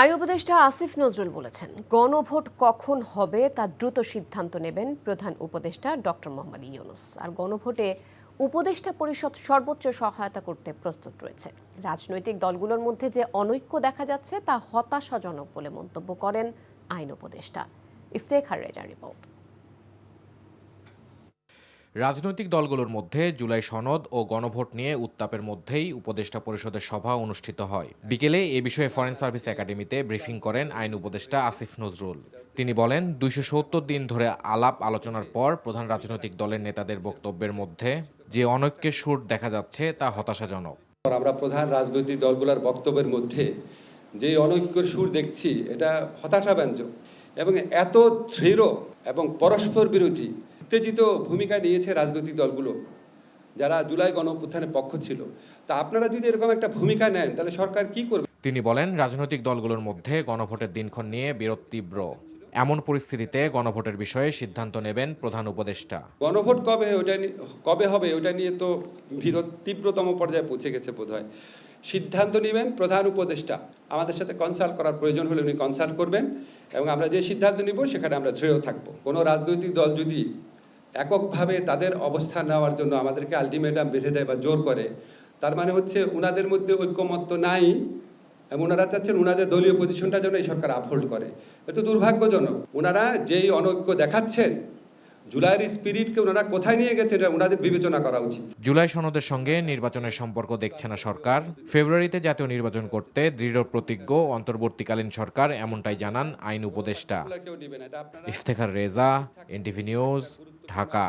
আইন উপদেষ্টা আসিফ নজরুল বলেছেন, গণভোট কখন হবে তা দ্রুত সিদ্ধান্ত নেবেন প্রধান উপদেষ্টা ডক্টর মোহাম্মদ ইউনুস। আর গণভোটে উপদেষ্টা পরিষদ সর্বোচ্চ সহায়তা করতে প্রস্তুত রয়েছে। রাজনৈতিক দলগুলোর মধ্যে যে অনৈক্য দেখা যাচ্ছে তা হতাশাজনক বলে মন্তব্য করেন আইন উপদেষ্টা। ইফতেখার রেজা রিপোর্ট। রাজনৈতিক দলগুলোর মধ্যে জুলাই সনদ ও গণভোট নিয়ে উত্তাপের মধ্যেই উপদেষ্টা পরিষদের সভা অনুষ্ঠিত হয়। বিকেলে এ বিষয়ে ফরেন সার্ভিস একাডেমিতে ব্রিফিং করেন আইন উপদেষ্টা আসিফ নজরুল। তিনি বলেন, দুইশো সত্তর দিন ধরে আলাপ আলোচনার পর প্রধান রাজনৈতিক দলের নেতাদের বক্তব্যের মধ্যে যে অনৈক্যের সুর দেখা যাচ্ছে তা হতাশাজনক। আমরা প্রধান রাজনৈতিক দলগুলোর বক্তব্যের মধ্যে যে অনৈক্যের সুর দেখছি, এটা হতাশাব্যঞ্জক এবং এত দৃঢ় এবং পরস্পর বিরোধী উত্তেজিত ভূমিকা নিয়েছে রাজনৈতিক দলগুলো যারা জুলাই গণ পক্ষ ছিল। তা আপনারা যদি এরকম একটা ভূমিকা নেন তাহলে সরকার কি করবে? তিনি বলেন রাজনৈতিক দলগুলোর মধ্যে গণভোটের দিনক্ষণ নিয়ে বিরোধ তীব্র। এমন পরিস্থিতিতে গণভোটের বিষয়ে সিদ্ধান্ত নেবেন প্রধান উপদেষ্টা। গণভোট কবে ওটা কবে হবে ওটা নিয়ে তো বিরোধ তীব্রতম পর্যায়ে পৌঁছে গেছে বোধহয়। সিদ্ধান্ত নেবেন প্রধান উপদেষ্টা। আমাদের সাথে কনসাল্ট করার প্রয়োজন হলে উনি কনসাল্ট করবেন এবং আমরা যে সিদ্ধান্ত নিব সেখানে আমরা দৃঢ় থাকব। কোনো রাজনৈতিক দল যদি এককভাবে তাদের অবস্থান নেওয়ার জন্য আমাদেরকে আলটিমেটাম বেঁধে দেয় বা জোর করে। তার মানে হচ্ছে ওনাদের মধ্যে ঐক্যমত্য নাই এবং ওনারা চাচ্ছেন ওনাদের দলীয় পজিশনটা যেন এই সরকার আপহোল্ড করে। এত দুর্ভাগ্যজনক। ওনারা যেই অনৈক্য দেখাচ্ছেন জুলাইয়ের স্পিরিটকে ওনারা কোথায় নিয়ে গেছে এটা ওনাদের বিবেচনা করা উচিত। জুলাই সনদের সঙ্গে নির্বাচনের সম্পর্ক দেখছে না সরকার। ফেব্রুয়ারিতে জাতীয় নির্বাচন করতে দৃঢ় প্রতিজ্ঞ অন্তর্বর্তীকালীন সরকার এমনটাই জানান আইন উপদেষ্টা। Iftekhar Reza NTV news Dhaka.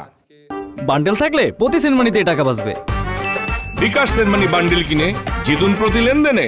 Bundle থাকলে প্রতি সেনমানিতে টাকা বাঁচবে। বিকাশ সেনমানি বান্ডিল কিনে জিতুন প্রতি লেনদেনে।